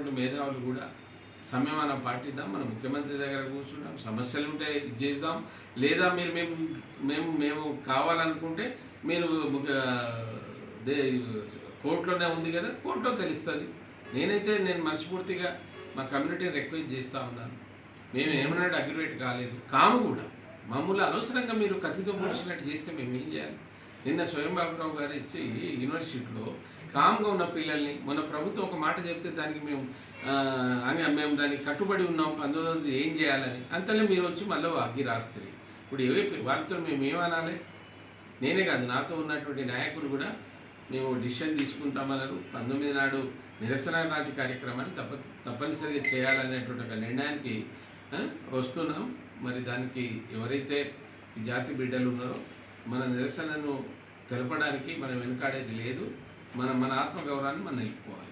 ఉన్నటువంటి మేధావులు కూడా సంయమనం పాటిద్దాం. మనం ముఖ్యమంత్రి దగ్గర కూర్చున్నాం. సమస్యలు ఉంటే ఇది చేద్దాం. లేదా మీరు మేము మేము మేము కావాలనుకుంటే మీరు దే కోర్టులోనే ఉంది కదా కోర్టులో తెలుస్తుంది. నేనైతే నేను మనస్ఫూర్తిగా మా కమ్యూనిటీని రిక్వెస్ట్ చేస్తూ ఉన్నాను. మేము ఏమన్నాడు అగ్రివేట్ కాలేదు. కాము కూడా. మమ్మల్ని అనవసరంగా మీరు కత్తితో పోల్చినట్టు చేస్తే మేము ఏం చేయాలి? నిన్న స్వయం బాబురావు గారు ఇచ్చి యూనివర్సిటీలో కామ్గా ఉన్న పిల్లల్ని మన ప్రభుత్వం ఒక మాట చెప్తే దానికి మేము ఆ, అని మేము దానికి కట్టుబడి ఉన్నాం పంతొమ్మిది ఏం చేయాలని. అంతలో మీరు వచ్చి మళ్ళీ అగ్గి రాస్తారు ఇప్పుడు ఏవే వాళ్ళతో మేము ఏమనాలి? నేనే కాదు నాతో ఉన్నటువంటి నాయకులు కూడా మేము డిసిషన్ తీసుకుంటామన్నారు. పంతొమ్మిది నాడు నిరసన లాంటి కార్యక్రమాన్ని తప్ప తప్పనిసరిగా చేయాలనేటువంటి ఒక నిర్ణయానికి వస్తున్నాం. మరి దానికి ఎవరైతే ఈ జాతి బిడ్డలు ఉన్నారో మన నిరసనను తెలపడానికి మనం వెనుకాడేది లేదు. మనం మన ఆత్మగౌరవాన్ని మనం నిలుపుకోవాలి.